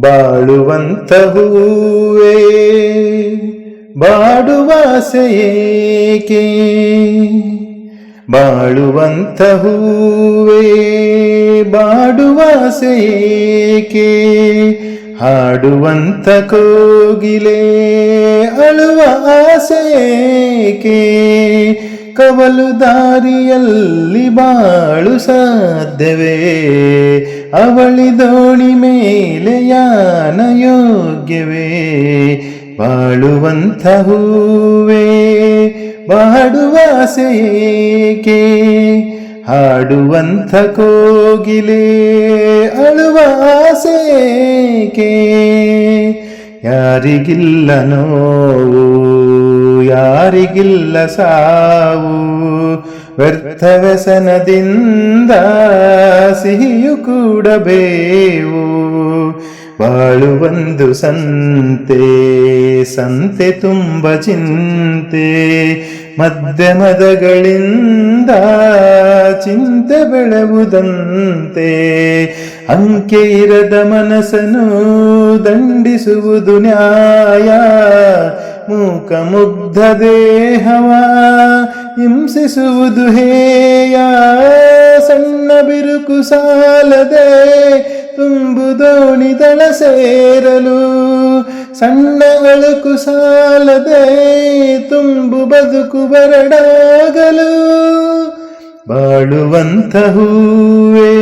ಬಾಳುವಂತ ಹೂವೇ ಬಾಡುವಾಸೆಯೇಕೆ ಬಾಳುವಂತ ಹೂವೇ ಬಾಡುವಾಸೆಯೇಕೆ ಹಾಡುವಂತ ಕೋಗಿಲೆ ಅಳುವ ಆಸೆಯೇಕೆ? ಕವಲು ದಾರಿಯಲ್ಲಿ ಬಾಳು ಸಾಧ್ಯವೇ? ಅವಳಿ ದೋಣಿ ಮೇಲೆ ಯಾನ ಯೋಗ್ಯವೇ? ಬಾಳುವಂಥ ಹೂವೇ ಬಾಡುವಾಸೆಯೇಕೆ ಹಾಡುವಂಥ ಕೋಗಿಲೆ ಅಳುವಾಸೆಯೇಕೆ ಯಾರಿಗಿಲ್ಲ ನೋವು, ಯಾರಿಗಿಲ್ಲ ಸಾವು ವ್ಯರ್ಥ ವ್ಯಸನದಿಂದ ಸಿಹಿಯು ಕೂಡ ಬೇವು ಬಾಳುವಂದು ಸಂತೆ ಸಂತೆ ತುಂಬ ಚಿಂತೆ. ಮಧ್ಯಮದಗಳಿಂದ ಚಿಂತೆ ಬೆಳೆವುದಂತೆ. ಅಂಕೆ ಇರದ ದಂಡಿಸುವುದು ನ್ಯಾಯ. ಮೂಕ ಮುಗ್ಧ ದೇಹವ ಹಿಂಸಿಸುವುದು ಹೇಯ ಸಣ್ಣ ಬಿರುಕು ಸಾಲದೆ ತುಂಬು ದೋಣಿ ದಳ ಸೇರಲು. ಸಣ್ಣ ಅಳುಕು ಸಾಲದೆ ತುಂಬು ಬದುಕು ಬರಡಾಗಲು. ಬಾಳುವಂತ ಹೂವೇ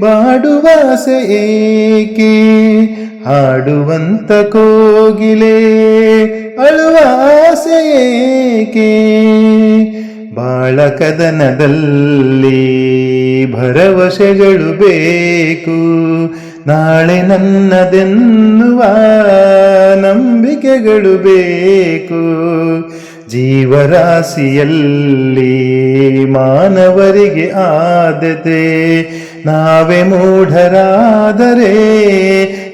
ಬಾಡುವಾಸೆ ಏಕೆ? ಹಾಡುವಂತ ಕೋಗಿಲೆ, ಅಳುವ ಆಸೆ ಏಕೆ? ಬಾಳ ಕದನದಲ್ಲಿ ಭರವಸೆಗಳು ಬೇಕು. ನಾಳೆ ನನ್ನದೆನ್ನುವ ನಂಬಿಕೆಗಳು ಬೇಕು. ಜೀವರಾಶಿಯಲ್ಲಿ ಮಾನವರಿಗೆ ಆದ್ಯತೆ, ನಾವೇ ಮೂಢರಾದರೆ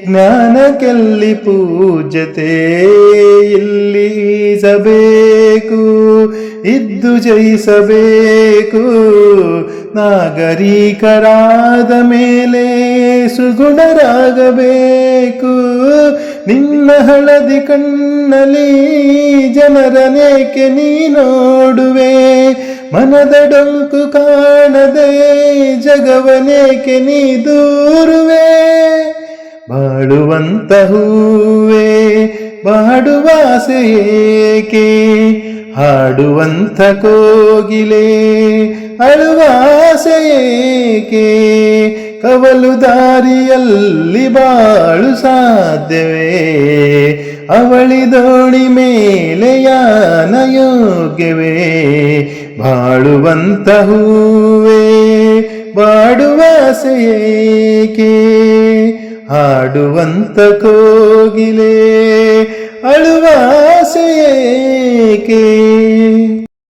ಜ್ಞಾನಕ್ಕೆಲ್ಲಿ ಪೂಜತೆ ಇಲ್ಲಿ ಸಬೇಕು. ಇದ್ದು ಜಯಿಸಬೇಕು. ನಾಗರಿಕರಾದ ಮೇಲೆ ಸುಗುಣರಾಗಬೇಕು. ನಿನ್ನ ಹಳದಿ ಕಣ್ಣಲ್ಲಿ ಜನರನೇಕೆ ನೀ ನೋಡುವೆ ಮನದ ಡೊಂಕು ಕಾಣದೆ ಜಗವನೇಕೆ ನೀ ದೂರುವೆ ಬಾಳುವಂತ ಹೂವೆ, ಬಾಡುವಾಸೆ ಏಕೆ ಹಾಡುವಂತ ಕೋಗಿಲೆ ಅಳುವಾಸೆಯೇಕೆ ಕವಲು ದಾರಿಯಲ್ಲಿ ಬಾಳು ಸಾಧ್ಯವೇ? ಅವಳಿ ದೋಣಿ ಮೇಲೆ ಯಾನ ಯೋಗ್ಯವೇ? ಬಾಳುವಂತ ಹೂವೇ ಬಾಡುವಾಸೆಯೇಕೆ ಹಾಡುವಂತ ಕೋಗಿಲೆ ಅಳುವಾಸೆ ಏಕೆ